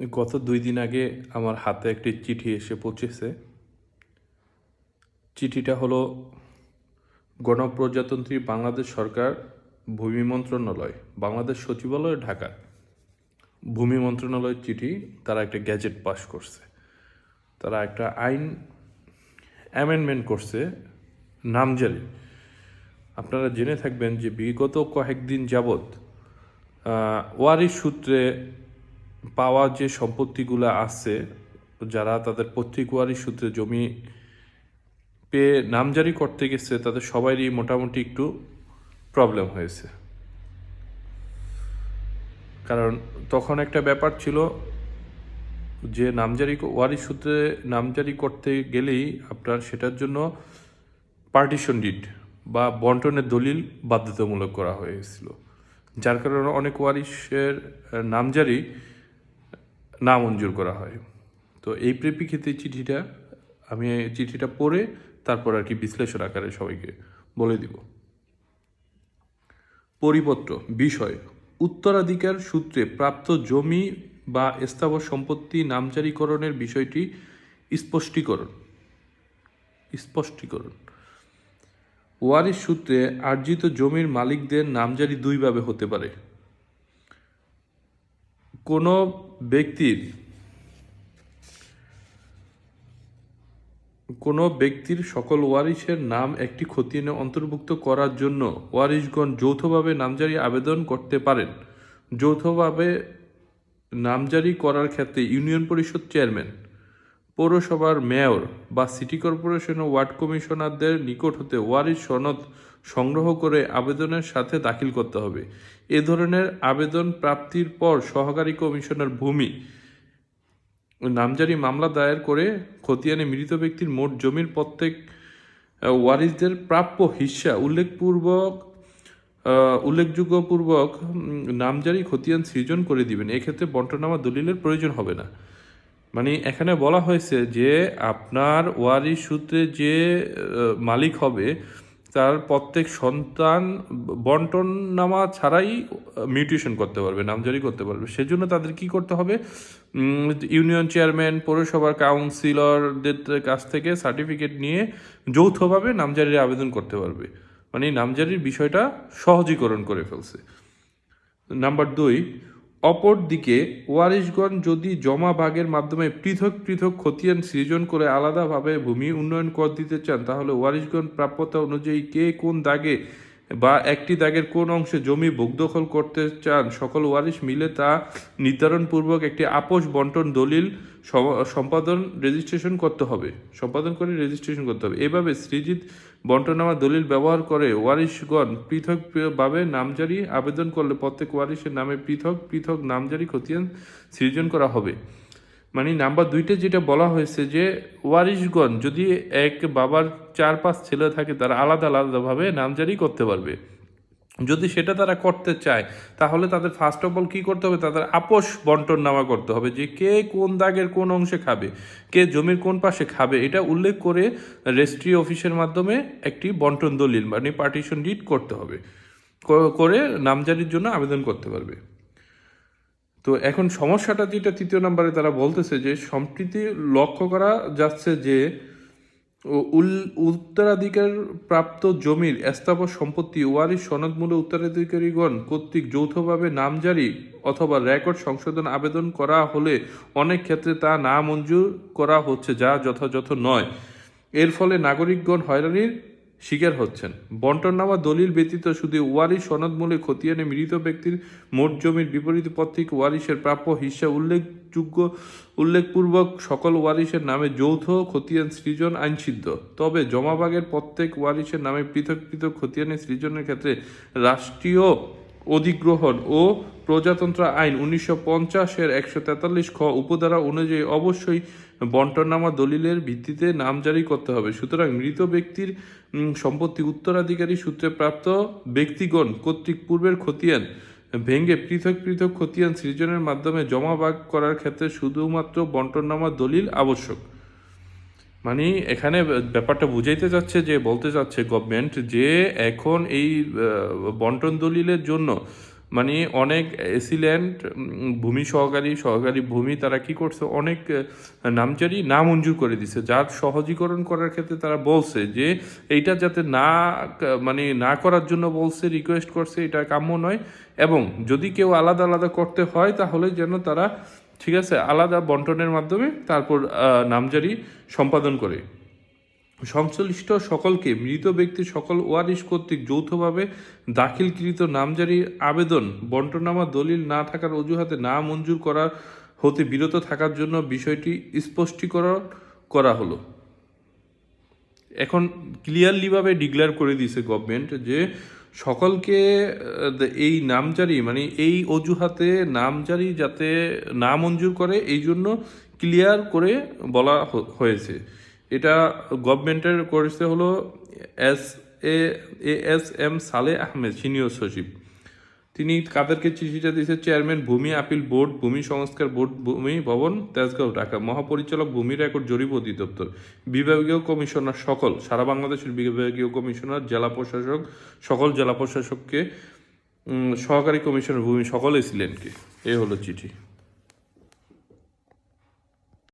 গত দুই দিন আগে আমার হাতে একটি চিঠি এসে পৌঁছেছে। চিঠিটা হলো গণপ্রজাতন্ত্রী বাংলাদেশ সরকার ভূমি মন্ত্রণালয় বাংলাদেশ সচিবালয় ঢাকা। ভূমি মন্ত্রণালয়ের চিঠি তারা একটা গ্যাজেট পাস করছে। তারা একটা আইন অ্যামেন্ডমেন্ট করছে নামজারি আপনারা জেনে থাকবেন যে বিগত কয়েকদিন যাবৎ আহ, ওয়ারিশ সূত্রে পাওয়া যে সম্পত্তিগুলো আছে, যারা তাদের পৈতৃক ওয়ারিশ সূত্রে জমি পেয়ে নামজারি করতে গেছে, তাদের সবারই মোটামুটি একটু প্রবলেম হয়েছে। কারণ তখন একটা ব্যাপার ছিল যে, নামজারি ওয়ারিশ সূত্রে নামজারি করতে গেলেই আপনার সেটার জন্য পার্টিশন ডিট বা বন্টনের দলিল বাধ্যতামূলক করা হয়েছিল। যার কারণে অনেক ওয়ারিশের নামজারি না মঞ্জুর করা হয়। তো এই প্রেক্ষিতে চিঠিটা, আমি চিঠিটা পড়ে তারপর আর কি বিশ্লেষণ আকারে সবাইকে বলে দিব। পরিপত্র, বিষয়, উত্তরাধিকার সূত্রে প্রাপ্ত জমি বা স্থাবর সম্পত্তি নামজারিকরণের বিষয়টি স্পষ্টীকরণ। স্পষ্টীকরণ। ওয়ারিশ সূত্রে আর্জিত জমির মালিকদের নামজারি দুইভাবে হতে পারে। কোনো ব্যক্তির কোনো ব্যক্তির সকল ওয়ারিশের নাম একটি খতিয়ানে অন্তর্ভুক্ত করার জন্য ওয়ারিশগণ যৌথভাবে নামজারি আবেদন করতে পারেন। যৌথভাবে নামজারি করার ক্ষেত্রে ইউনিয়ন পরিষদ চেয়ারম্যান, পৌরসভার মেয়র বা সিটি কর্পোরেশন ও ওয়ার্ড কমিশনারদের নিকট হতে ওয়ারিশ সনদ সংগ্রহ করে আবেদনের সাথে দাখিল করতে হবে। এ ধরনের আবেদন প্রাপ্তির পর সহকারী কমিশনার ভূমি নামজারি মামলা দায়ের করে খতিয়ানে মৃত ব্যক্তির মোট জমির প্রত্যেক আহ, ওয়ারিশদের প্রাপ্য হিস্সা উল্লেখপূর্বক উল্লেখযোগ্যপূর্বক নামজারি খতিয়ান সৃজন করে দিবেন। এক্ষেত্রে বন্টনামা দলিলের প্রয়োজন হবে না। মানে এখানে বলা হয়েছে যে আপনার ওয়ারিশ সূত্রে যে মালিক হবে তার প্রত্যেক সন্তান বন্টন নামা ছাড়াই মিউটেশন করতে পারবে, নামজারি করতে পারবে। সেজন্য তাদের কি করতে হবে? ইউনিয়ন চেয়ারম্যান পৌরসভার কাউন্সিলরদের কাছ থেকে সার্টিফিকেট নিয়ে যৌথভাবে নামজারির আবেদন করতে পারবে। মানে নামজারির বিষয়টা সহজীকরণ করে ফেলছে। নাম্বার দুই অপরদিকে ওয়ারিশগঞ্জ যদি জমা ভাগের মাধ্যমে পৃথক পৃথক খতিয়ান সৃজন করে আলাদাভাবে ভূমি উন্নয়ন কর দিতে চান, তাহলে ওয়ারিশগঞ্জ প্রাপ্যতা অনুযায়ী কে কোন দাগে বা একটি দাগের কোন অংশে জমি ভোগদখল করতে চান, সকল ওয়ারিশ মিলে তা নির্ধারণপূর্বক একটি আপোষ বন্টন দলিল সম্পাদন রেজিস্ট্রেশন করতে হবে। সম্পাদন করে রেজিস্ট্রেশন করতে হবে। এভাবে সৃজিত বন্টনামা দলিল ব্যবহার করে ওয়ারিশগণ পৃথকভাবে নামজারি আবেদন করলে প্রত্যেক ওয়ারিশের নামে পৃথক পৃথক নামজারি খতিয়ান সৃজন করা হবে। মানে নাম্বার দুইটা যেটা বলা হয়েছে যে ওয়ারিশগণ যদি এক বাবার চার পাঁচ ছেলে থাকে, তারা আলাদা আলাদাভাবে নামজারি করতে পারবে। যদি সেটা তারা করতে চায়, তাহলে তাদের ফার্স্ট অফ অল কী করতে হবে? তাদের আপোষ বন্টন নামা করতে হবে যে কে কোন দাগের কোন অংশে খাবে, কে জমির কোন পাশে খাবে। এটা উল্লেখ করে রেজিস্ট্রি অফিসের মাধ্যমে একটি বন্টন দলিল মানে পার্টিশন ডিড করতে হবে। করে নামজারির জন্য আবেদন করতে পারবে। তো এখন সমস্যাটা যেটা তৃতীয় নম্বরে তারা বলতেছে যে সম্প্রীতি লক্ষ্য করা যাচ্ছে যে উত্তরাধিকার প্রাপ্ত জমির স্থাবর সম্পত্তি ওয়ারিশ সনদমূলক উত্তরাধিকারীগণ কর্তৃক যৌথভাবে নামজারি অথবা রেকর্ড সংশোধন আবেদন করা হলে অনেক ক্ষেত্রে তা না মঞ্জুর করা হচ্ছে, যা যথাযথ নয়। এর ফলে নাগরিকগণ হয়রানির শিকার হচ্ছেন। বন্টননামা দলিল ব্যতীত শুধু ওয়ারিশ সনদমূলক খতিয়ানে মৃত ব্যক্তির মোট জমির বিপরীত পত্রিক ওয়ারিশের প্রাপ্য হিসা উল্লেখযোগ্য, উল্লেখপূর্বক সকল ওয়ারিশের নামে যৌথ খতিয়ান সৃজন আইনসিদ্ধ। তবে জমাবাগের প্রত্যেক ওয়ারিশের নামে পৃথক পৃথক খতিয়ানে সৃজনের ক্ষেত্রে রাষ্ট্রীয় অধিগ্রহণ ও প্রজাতন্ত্র আইন উনিশশো পঞ্চাশের একশো তেতাল্লিশ খ উপধারা অনুযায়ী অবশ্যই বন্টনামা দলিলের ভিত্তিতে নাম জারি করতে হবে। সুতরাং মৃত ব্যক্তির সম্পত্তি উত্তরাধিকারী সূত্রে প্রাপ্ত ব্যক্তিগণ কর্তৃক পূর্বের খতিয়ান ভেঙে পৃথক পৃথক খতিয়ান সৃজনের মাধ্যমে জমা ভাগ করার ক্ষেত্রে শুধুমাত্র বন্টনামা দলিল আবশ্যক। মানে এখানে ব্যাপারটা বুঝাইতে যাচ্ছে যে বলতে চাচ্ছে গভর্নমেন্ট যে এখন এই বন্টন দলিলের জন্য মানে অনেক এসিল্যান্ড ভূমি সহকারী সহকারী ভূমি তারা কি করছে? অনেক আহ, নামজারি না মঞ্জুর করে দিছে যার সহজীকরণ করার ক্ষেত্রে তারা বলছে যে এইটা যাতে না মানে না করার জন্য বলছে রিকোয়েস্ট করছে এটা কাম্য নয়। এবং যদি কেউ আলাদা আলাদা করতে হয় তাহলে যেন তারা ঠিক আছে? আলাদা বন্টনের মাধ্যমে তারপর নামজারি সম্পাদন করে। সংশ্লিষ্ট সকলকে, মৃত ব্যক্তি সকল ওয়ারিশ কর্তৃক যৌথভাবে দাখিলকৃত নামজারি আবেদন, বন্টনামা দলিল না থাকার অজুহাতে না মঞ্জুর করা হতে বিরত থাকার জন্য বিষয়টি স্পষ্টীকরণ করা হলো। এখন ক্লিয়ারলিভাবে ডিক্লেয়ার করে দিয়েছে গভর্নমেন্ট যে সকলকে এই নামজারি মানে এই অজুহাতে নামজারি যাতে না মঞ্জুর করে, এই জন্য ক্লিয়ার করে বলা হয়েছে। এটা গভর্নমেন্টের করেছে হলো এস এ এস এম সালে আহমেদ, সিনিয়র সচিব। তিনি কাদেরকে চিঠিটা দিয়েছে, চেয়ারম্যান, ভূমি আপিল বোর্ড, ভূমি সংস্কার বোর্ড, ভূমি ভবন, তেজগাঁও, ঢাকা। মহাপরিচালক, ভূমি রেকর্ড, জরিপ অধিদপ্তর। বিভাগীয় কমিশনার সকল, সারা বাংলাদেশের বিভাগীয় কমিশনার, জেলা প্রশাসক, সকল জেলা প্রশাসককে সহকারী কমিশনার ভূমি সকল কি? এ হলো চিঠি।